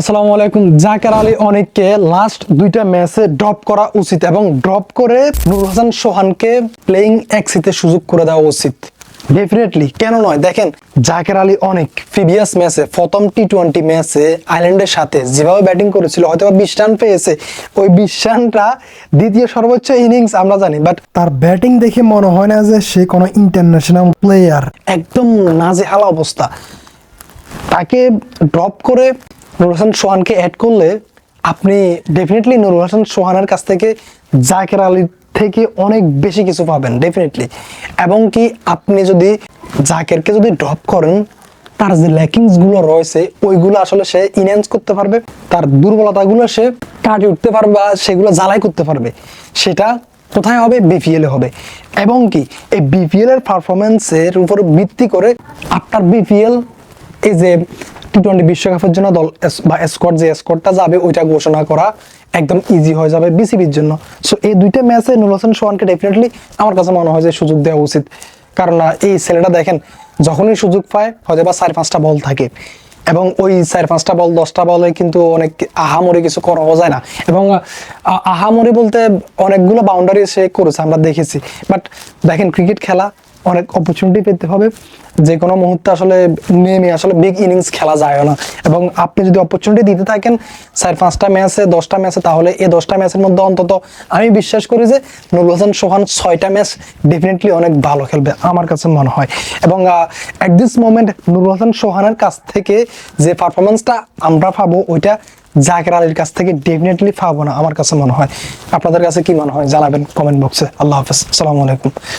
আসসালামু আলাইকুম। জাকের আলী অনেককে লাস্ট দুইটা ম্যাচে ড্রপ করা উচিত এবং ড্রপ করে নুর হাসান সোহানকে প্লেইং এক্সিতে সুযোগ করে দেওয়া উচিত। ডেফিনেটলি কেন নয়? দেখেন জাকের আলী অনেক প্রিভিয়াস ম্যাচে প্রথম টি টোয়েন্টি ম্যাচে আইল্যান্ডের সাথে যেভাবে ব্যাটিং করেছিল হয়তো বা বিশ রান পেয়েছে। ওই বিশ রানটা দ্বিতীয় সর্বোচ্চ ইনিংস আমরা জানি বাট তার ব্যাটিং দেখে মনে হয় না যে সে কোনো ইন্টারন্যাশনাল প্লেয়ার একদম নাজেহাল অবস্থা। তাকে ড্রপ করে নুর হাসান সোহানকে অ্যাড করলে আপনি ডেফিনেটলি নুর হাসান সোহানের কাছ থেকে জাকের আলীর থেকে অনেক বেশি কিছু পাবেন ডেফিনেটলি এবং কি আপনি যদি জাকেরকে যদি ড্রপ করেন, তার যে ল্যাকিংসগুলো রয়েছে, ওইগুলো আসলে সে ইনহ্যান্স করতে পারবে, তার দুর্বলতাগুলো সে কাটিয়ে উঠতে পারবে বা সেগুলো জ্বালাই করতে পারবে। সেটা কোথায় হবে? বিপিএল এ হবে। এবং কি, এই বিপিএল এর পারফরমেন্সের উপর ভিত্তি করে আপনার বিপিএল এই যে টি টোয়েন্টি বিশ্বকাপের জন্য দল বা স্কোয়াড যে স্কোয়াডটা যাবে ওইটা ঘোষণা করা একদম ইজি হয়ে যাবে বিসিবির জন্য। সো এই দুইটা ম্যাচে নুর হোসেন সোহানকে ডেফিনেটলি আমার কাছে মনে হয় যে সুযোগ দেওয়া উচিত। কারণ এই ছেলেটা দেখেন যখনই সুযোগ পায় হয়তো বা চার পাঁচটা বল থাকে। এবং ওই চার পাঁচটা বল দশটা বলে কিন্তু অনেক আহামরি কিছু করাও যায় না। এবং আহ, আহামরি বলতে অনেকগুলো বাউন্ডারি সে করেছে আমরা দেখেছি। বাট দেখেন ক্রিকেট খেলা অনেক অপরচুনিটি পেতে হবে। যে কোনো মুহূর্তে আসলে নেমে আসলে বিগ ইনিংস খেলা যায় না। এবং আপনি যদি অপরচুনিটি দিতে থাকেন চার পাঁচটা ম্যাচে দশটা ম্যাচে তাহলে এই দশটা ম্যাচের মধ্যে অন্তত আমি বিশ্বাস করি যে নুরুল হাসান সোহান ছয়টা ম্যাচ ডেফিনেটলি অনেক ভালো খেলবে আমার কাছে মনে হয়। এবং at this moment Nurul Hasan সোহানের কাছ থেকে যে পারফরমেন্সটা আমরা পাবো, ওইটা জাকের আলীর কাছ থেকে ডেফিনেটলি পাবো না আমার কাছে মনে হয়। আপনাদের কাছে কি মনে হয়? জানাবেন কমেন্ট বক্সে আল্লাহ হাফেজ। আসসালামু আলাইকুম।